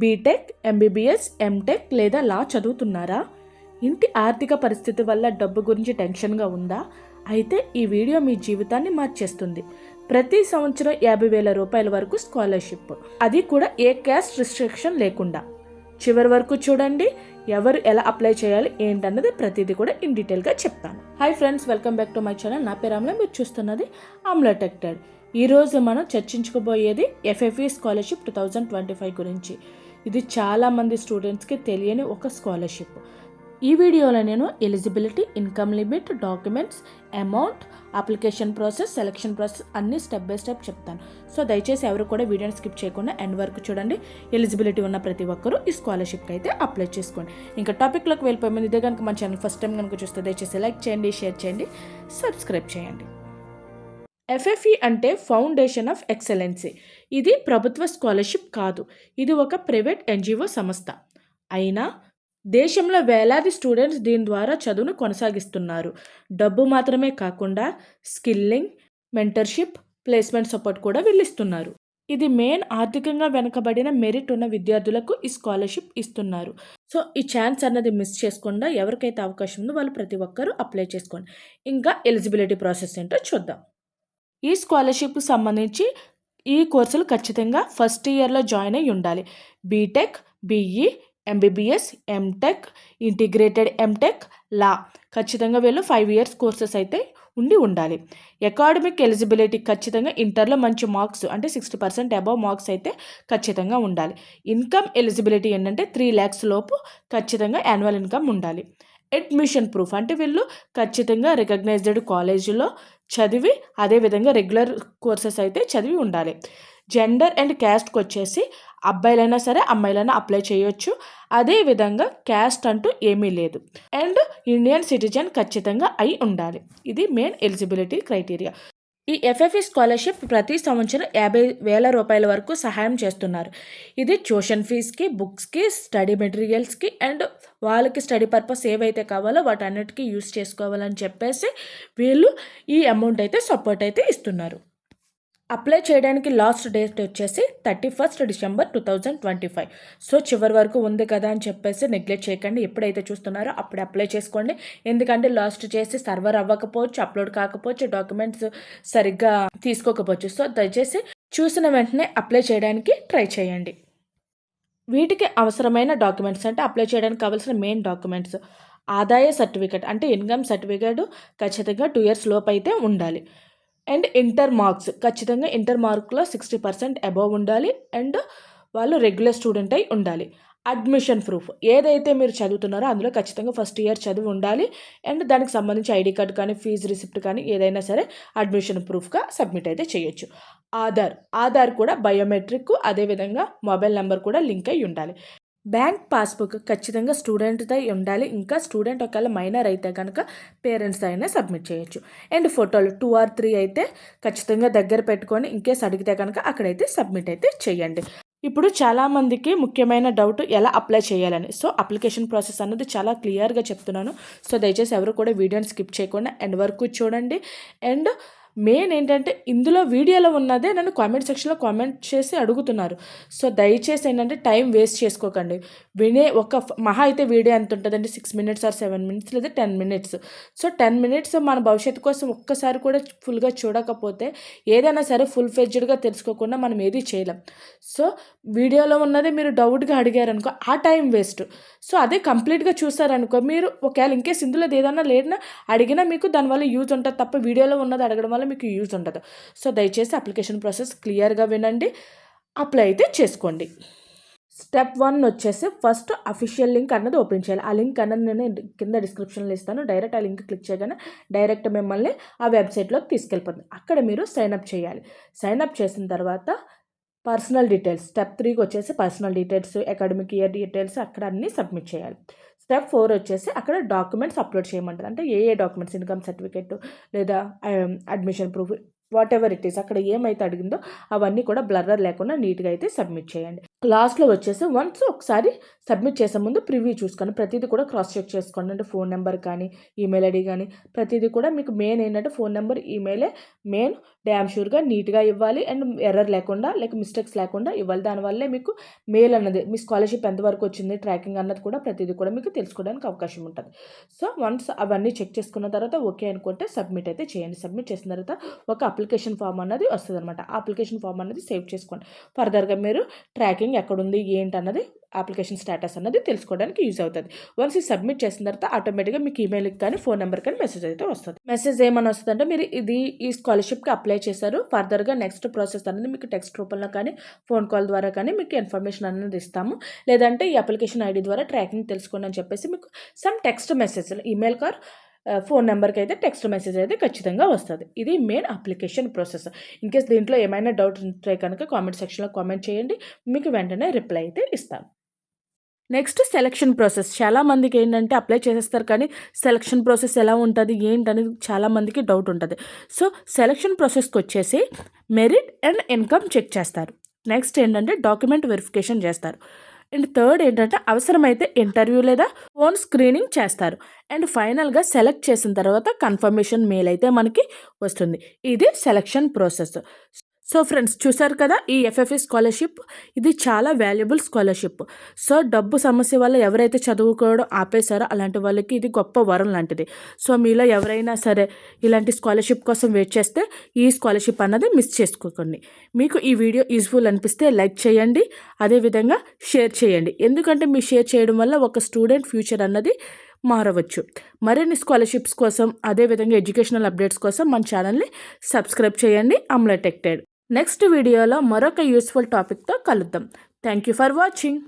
BTech MBBS MTech లేదా లా చదువుతున్నారా? ఇంటి ఆర్థిక పరిస్థితి వల్ల డబ్బు గురించి టెన్షన్గా ఉందా? అయితే ఈ వీడియో మీ జీవితాన్ని మార్చేస్తుంది. ప్రతి సంవత్సరం యాభై వేల రూపాయల వరకు స్కాలర్షిప్. అది కూడా ఏ క్యాస్ట్ రిస్ట్రిక్షన్ లేకుండా. చివరి వరకు చూడండి ఎవరు ఎలా అప్లై చేయాలి ఏంటన్నది ప్రతిదీ కూడా ఇన్ డీటెయిల్గా చెప్తాను. Hi friends welcome back to my channel. నా పేరు అమల మీరు చూస్తున్నది అమలా టెక్టెడ్ ఈరోజు మనం చర్చించుకోబోయేది FFE scholarship two thousand twenty five గురించి. ఇది చాలామంది స్టూడెంట్స్కి తెలియని ఒక స్కాలర్షిప్ ఈ వీడియోలో నేను eligibility income limit documents amount application process selection process అన్ని స్టెప్ బై స్టెప్ చెప్తాను. సో దయచేసి ఎవరు కూడా వీడియోని స్కిప్ చేయకుండా ఎండ్ వరకు చూడండి. ఎలిజిబిలిటీ ఉన్న ప్రతి ఒక్కరూ ఈ స్కాలర్షిప్కి అయితే అప్లై చేసుకోండి. ఇంకా టాపిక్లోకి వెళ్ళిపోయే ముందు ఇదే కనుక మన ఛానల్ ఫస్ట్ టైం కనుక చూస్తే దయచేసి లైక్ చేయండి షేర్ చేయండి సబ్స్క్రైబ్ చేయండి. ఎఫ్ఎఫ్ఈ అంటే ఫౌండేషన్ ఆఫ్ ఎక్సలెన్సీ ఇది ప్రభుత్వ స్కాలర్షిప్ కాదు. ఇది ఒక ప్రైవేట్ ఎన్జిఓ సంస్థ. అయినా దేశంలో వేలాది స్టూడెంట్స్ దీని ద్వారా చదువును కొనసాగిస్తున్నారు. డబ్బు మాత్రమే కాకుండా స్కిల్లింగ్ మెంటర్షిప్ ప్లేస్మెంట్ సపోర్ట్ కూడా వీళ్ళిస్తున్నారు. ఇది మెయిన్ ఆర్థికంగా వెనుకబడిన మెరిట్ ఉన్న విద్యార్థులకు ఈ స్కాలర్షిప్ ఇస్తున్నారు. సో ఈ ఛాన్స్ అన్నది మిస్ చేసుకుండా. ఎవరికైతే అవకాశం ఉందో వాళ్ళు ప్రతి ఒక్కరూ అప్లై చేసుకోండి. ఇంకా ఎలిజిబిలిటీ ప్రాసెస్ ఏంటో చూద్దాం. ఈ స్కాలర్షిప్కి సంబంధించి ఈ కోర్సులు ఖచ్చితంగా ఫస్ట్ ఇయర్లో జాయిన్ అయి ఉండాలి. B Tech BE MBBS M Tech integrated M Tech law ఖచ్చితంగా వీళ్ళు ఫైవ్ ఇయర్స్ కోర్సెస్ అయితే ఉండి ఉండాలి. అకాడమిక్ ఎలిజిబిలిటీ ఖచ్చితంగా ఇంటర్లో మంచి మార్క్స్ అంటే సిక్స్టీ పర్సెంట్ అబవ్ మార్క్స్ అయితే ఖచ్చితంగా ఉండాలి. ఇన్కమ్ ఎలిజిబిలిటీ ఏంటంటే త్రీ ల్యాక్స్ లోపు ఖచ్చితంగా యాన్యువల్ ఇన్కమ్ ఉండాలి. అడ్మిషన్ ప్రూఫ్ అంటే వీళ్ళు ఖచ్చితంగా రికగ్నైజ్డ్ కాలేజీలో చదివి అదేవిధంగా రెగ్యులర్ కోర్సెస్ అయితే చదివి ఉండాలి. జెండర్ అండ్ క్యాస్ట్కి వచ్చేసి అబ్బాయిలైనా సరే అమ్మాయిలైనా అప్లై చేయొచ్చు. అదేవిధంగా క్యాస్ట్ అంటూ ఏమీ లేదు. అండ్ ఇండియన్ సిటిజన్ ఖచ్చితంగా అయి ఉండాలి. ఇది మెయిన్ ఎలిజిబిలిటీ క్రైటీరియా ఈ ఎఫ్ఎఫ్ఈ స్కాలర్షిప్ ప్రతి సంవత్సరం యాభై వేల రూపాయల వరకు సహాయం చేస్తున్నారు. ఇది ట్యూషన్ ఫీజ్కి బుక్స్కి స్టడీ మెటీరియల్స్కి అండ్ వాళ్ళకి స్టడీ పర్పస్ ఏవైతే కావాలో వాటన్నిటికీ యూస్ చేసుకోవాలని చెప్పేసి వీళ్ళు ఈ అమౌంట్ అయితే సపోర్ట్ అయితే ఇస్తున్నారు. అప్లై చేయడానికి లాస్ట్ డేట్ వచ్చేసి thirty first December two thousand twenty five. So చివరి వరకు ఉంది కదా అని చెప్పేసి నెగ్లెక్ట్ చేయకండి. ఎప్పుడైతే చూస్తున్నారో అప్పుడు అప్లై చేసుకోండి. ఎందుకంటే లాస్ట్ చేసి సర్వర్ అవ్వకపోవచ్చు అప్లోడ్ కాకపోవచ్చు డాక్యుమెంట్స్ సరిగ్గా తీసుకోకపోవచ్చు. సో దయచేసి చూసిన వెంటనే అప్లై చేయడానికి ట్రై చేయండి. వీటికి అవసరమైన డాక్యుమెంట్స్ అంటే అప్లై చేయడానికి కావాల్సిన మెయిన్ డాక్యుమెంట్స్. ఆదాయ సర్టిఫికేట్ అంటే ఇన్కమ్ సర్టిఫికేట్ ఖచ్చితంగా టూ ఇయర్స్ లోపు అయితే ఉండాలి. And inter marks. ఖచ్చితంగా ఇంటర్ మార్క్లో సిక్స్టీ పర్సెంట్ అబవ్ ఉండాలి అండ్ వాళ్ళు రెగ్యులర్ స్టూడెంట్ అయి ఉండాలి. Admission proof. ఏదైతే మీరు చదువుతున్నారో అందులో ఖచ్చితంగా ఫస్ట్ ఇయర్ చదివి ఉండాలి అండ్ దానికి సంబంధించి ఐడి కార్డ్ కానీ ఫీజు రిసిప్ట్ కానీ ఏదైనా సరే అడ్మిషన్ ప్రూఫ్గా సబ్మిట్ అయితే చేయొచ్చు. ఆధార్. ఆధార్ కూడా బయోమెట్రిక్ అదేవిధంగా మొబైల్ నెంబర్ కూడా లింక్ అయి ఉండాలి. బ్యాంక్ పాస్బుక్ ఖచ్చితంగా స్టూడెంట్తో ఉండాలి. ఇంకా స్టూడెంట్ ఒకవేళ మైనర్ అయితే కనుక పేరెంట్స్ అయినా సబ్మిట్ చేయొచ్చు. అండ్ ఫోటోలు టూ ఆర్ త్రీ అయితే ఖచ్చితంగా దగ్గర పెట్టుకొని ఇంకేస్ అడిగితే కనుక అక్కడైతే సబ్మిట్ అయితే చేయండి. ఇప్పుడు చాలామందికి ముఖ్యమైన డౌట్ ఎలా అప్లై చేయాలని. సో అప్లికేషన్ ప్రాసెస్ అన్నది చాలా క్లియర్గా చెప్తున్నాను. సో దయచేసి ఎవరు కూడా వీడియోని స్కిప్ చేయకుండా ఎండ్ వరకు చూడండి. అండ్ మెయిన్ ఏంటంటే ఇందులో వీడియోలో ఉన్నదే నన్ను కామెంట్ సెక్షన్లో కామెంట్ చేసి అడుగుతున్నారు. సో దయచేసి ఏంటంటే టైం వేస్ట్ చేసుకోకండి. వినే ఒక మహా అయితే వీడియో ఎంత ఉంటుందంటే six minutes or seven minutes లేదా ten minutes so ten minutes మన భవిష్యత్తు కోసం ఒక్కసారి కూడా ఫుల్గా చూడకపోతే ఏదైనా సరే ఫుల్ ఫెజ్డ్గా తెలుసుకోకుండా మనం ఏది చేయలేం. సో వీడియోలో ఉన్నదే మీరు డౌట్గా అడిగారనుకో ఆ టైం వేస్ట్ సో అదే కంప్లీట్గా చూసారనుకో మీరు ఒకవేళ ఇంకేస్ ఇందులో ఏదైనా లేదన్నా అడిగినా మీకు దానివల్ల యూజ్ ఉంటుంది తప్ప వీడియోలో ఉన్నది అడగడం వల్ల మీకు యూజ్ ఉండదు. సో దయచేసి అప్లికేషన్ ప్రాసెస్ క్లియర్గా వినండి. అప్లై అయితే చేసుకోండి. స్టెప్ వన్ వచ్చేసి ఫస్ట్ అఫీషియల్ లింక్ అన్నది ఓపెన్ చేయాలి. ఆ లింక్ అన్నది నేను కింద డిస్క్రిప్షన్లో ఇస్తాను. డైరెక్ట్ ఆ లింక్ క్లిక్ చేయగానే డైరెక్ట్ మిమ్మల్ని ఆ వెబ్సైట్లోకి తీసుకెళ్ళిపోతుంది. అక్కడ మీరు సైన్ అప్ చేయాలి. సైన్ అప్ చేసిన తర్వాత పర్సనల్ డీటెయిల్స్. స్టెప్ త్రీకి వచ్చేసి personal details academic year details అక్కడ అన్నీ సబ్మిట్ చేయాలి. స్టెప్ ఫోర్ వచ్చేసి అక్కడ డాక్యుమెంట్స్ అప్లోడ్ చేయమంటారు. అంటే ఏ ఏ డాక్యుమెంట్స్ ఇన్కమ్ సర్టిఫికేట్ లేదా admission proof whatever it is అక్కడ ఏమైతే అడిగిందో అవన్నీ కూడా బ్లర్రర్ లేకుండా నీట్గా అయితే సబ్మిట్ చేయండి. లాస్ట్లో వచ్చేసి వన్స్ ఒకసారి సబ్మిట్ చేసే ముందు ప్రివ్యూ చూసుకోండి. ప్రతిదీ కూడా క్రాస్ చెక్ చేసుకోండి. అంటే ఫోన్ నెంబర్ కానీ ఈమెయిల్ ఐడి కానీ ప్రతిదీ కూడా మీకు మెయిన్ ఏంటంటే ఫోన్ నెంబర్ ఈమెయిలే మెయిన్ డ్యామ్ షూర్గా నీట్గా ఇవ్వాలి. అండ్ ఎర్రర్ లేకుండా లేక మిస్టేక్స్ లేకుండా ఇవ్వాలి. దానివల్లే మీకు మెయిల్ అన్నది మీ స్కాలర్షిప్ ఎంతవరకు వచ్చింది ట్రాకింగ్ అన్నది కూడా ప్రతిదీ కూడా మీకు తెలుసుకోవడానికి అవకాశం ఉంటుంది. సో వన్స్ అవన్నీ చెక్ చేసుకున్న తర్వాత ఓకే అనుకుంటే సబ్మిట్ అయితే చేయండి. సబ్మిట్ చేసిన తర్వాత ఒక అప్లికేషన్ ఫామ్ అన్నది వస్తుంది అనమాట అప్లికేషన్ ఫామ్ అనేది సేవ్ చేసుకోండి. ఫర్దర్గా మీరు ట్రాకింగ్ ఎక్కడుంది ఏంటి అన్నది అప్లికేషన్ స్టేటస్ అన్నది తెలుసుకోవడానికి యూజ్ అవుతుంది. వన్స్ ఈ సబ్మిట్ చేసిన తర్వాత ఆటోమేటిక్గా మీకు ఈమెయిల్కి కానీ ఫోన్ నెంబర్ కానీ మెసేజ్ అయితే వస్తుంది. మెసేజ్ ఏమని వస్తుంది అంటే మీరు ఇది ఈ స్కాలర్షిప్కి అప్లై చేశారు ఫర్దర్గా నెక్స్ట్ ప్రాసెస్ అనేది మీకు టెక్స్ట్ రూపంలో కానీ ఫోన్ కాల్ ద్వారా కానీ మీకు ఇన్ఫర్మేషన్ అనేది ఇస్తాము. లేదంటే ఈ అప్లికేషన్ ఐడి ద్వారా ట్రాకింగ్ తెలుసుకోండి అని చెప్పేసి మీకు సమ్ టెక్స్ట్ మెసేజ్ ఈమెయిల్ కార్ ఫోన్ నెంబర్కి అయితే టెక్స్ట్ మెసేజ్ అయితే ఖచ్చితంగా వస్తుంది. ఇది మెయిన్ అప్లికేషన్ ప్రాసెస్. ఇన్కేస్ దీంట్లో ఏమైనా డౌట్ ఉంటే కనుక కామెంట్ సెక్షన్లో కామెంట్ చేయండి. మీకు వెంటనే రిప్లై అయితే ఇస్తాను నెక్స్ట్ సెలక్షన్ ప్రాసెస్. చాలామందికి ఏంటంటే అప్లై చేసేస్తారు కానీ సెలక్షన్ ప్రాసెస్ ఎలా ఉంటుంది ఏంటనేది చాలామందికి డౌట్ ఉంటుంది. సో సెలక్షన్ ప్రాసెస్కి వచ్చేసి మెరిట్ అండ్ ఇన్కమ్ చెక్ చేస్తారు. నెక్స్ట్ ఏంటంటే డాక్యుమెంట్ వెరిఫికేషన్ చేస్తారు. అండ్ థర్డ్ ఏంటంటే అవసరమైతే ఇంటర్వ్యూ లేదా ఫోన్ స్క్రీనింగ్ చేస్తారు. అండ్ ఫైనల్గా సెలెక్ట్ చేసిన తర్వాత కన్ఫర్మేషన్ మెయిల్ అయితే మనకి వస్తుంది. ఇది సెలక్షన్ ప్రాసెస్. సో ఫ్రెండ్స్ చూసారు కదా ఈ ఎఫ్ఎఫ్ఏ స్కాలర్షిప్? ఇది చాలా వాల్యుబుల్ స్కాలర్షిప్. సో డబ్బు సమస్య వల్ల ఎవరైతే చదువుకోవడం ఆపేశారో అలాంటి వాళ్ళకి ఇది గొప్ప వరం లాంటిది. సో మీలో ఎవరైనా సరే ఇలాంటి స్కాలర్షిప్ కోసం వెయిట్ చేస్తే ఈ స్కాలర్షిప్ అన్నది మిస్ చేసుకోకండి. మీకు ఈ వీడియో యూజ్ఫుల్ అనిపిస్తే లైక్ చేయండి అదేవిధంగా షేర్ చేయండి. ఎందుకంటే మీ షేర్ చేయడం వల్ల ఒక స్టూడెంట్ ఫ్యూచర్ అన్నది మారవచ్చు. మరిన్ని స్కాలర్షిప్స్ కోసం అదేవిధంగా ఎడ్యుకేషనల్ అప్డేట్స్ కోసం మన ఛానల్ని సబ్స్క్రైబ్ చేయండి. అమ్లటెక్టెడ్ నెక్స్ట్ వీడియోలో మరొక యూస్ఫుల్ టాపిక్తో కలుద్దాం. Thank you for watching